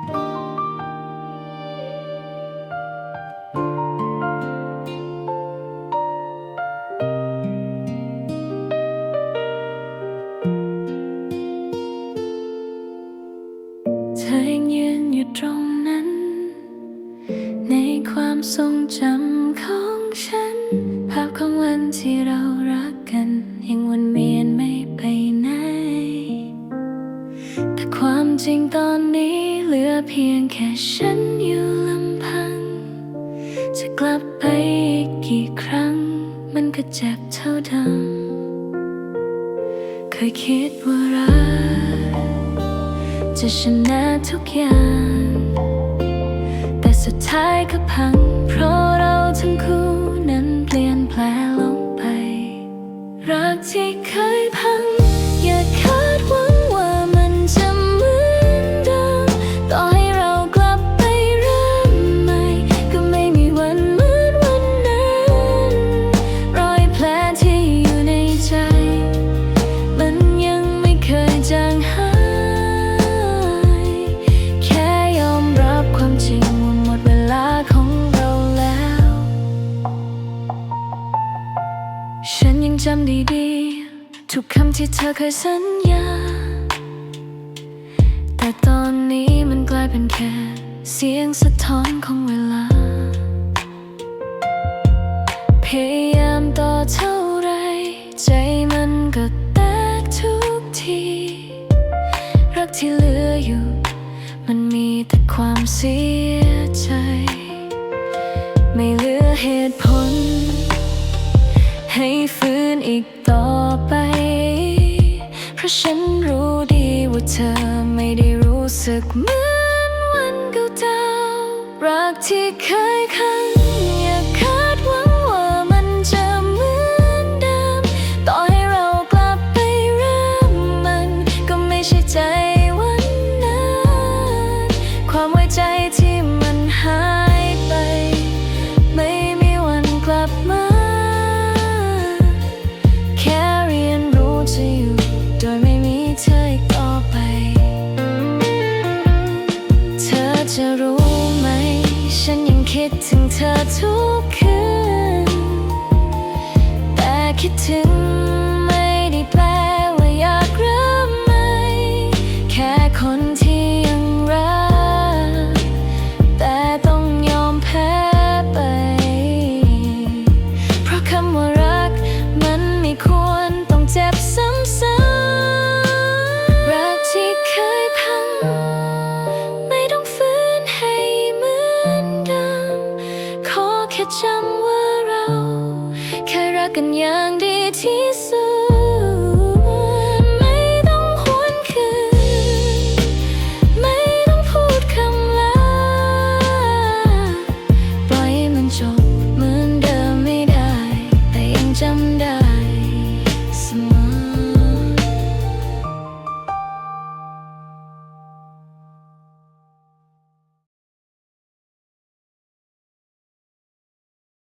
เธอยังยืนอยู่ตรงนั้น ในความทรงจำของฉัน ภาพของวันที่เรารักกัน ยังวนเวียนไม่ไปไหน แต่ความจริงตอน เพียงแค่ฉันอยู่ลำพัง จะกลับไปอีกกี่ครั้ง มันก็เจ็บเท่าเดิมเคยคิดว่ารักจะชนะทุกอย่าง แต่สุดท้ายก็พัง เพราะเราทั้งคู่ ทุกคำที่เธอเคยสัญญา แต่ตอนนี้มันกลายเป็นแค่ เสียงสะท้อนของเวลา พยายามต่อเท่าไร ใจมันก็แตกทุกที รักที่เหลืออยู่ มันมีแต่ความเสียใจ ไม่เหลือเหตุผล ให้ฟื้นอีกต่อ ฉันรู้ดีว่าเธอไม่ได้รู้สึกเหมือนวันเก่าๆรักที่เคยค้างอย่ ธอทุกคืนแต่คิดถึง กันอย่างดีที่สุด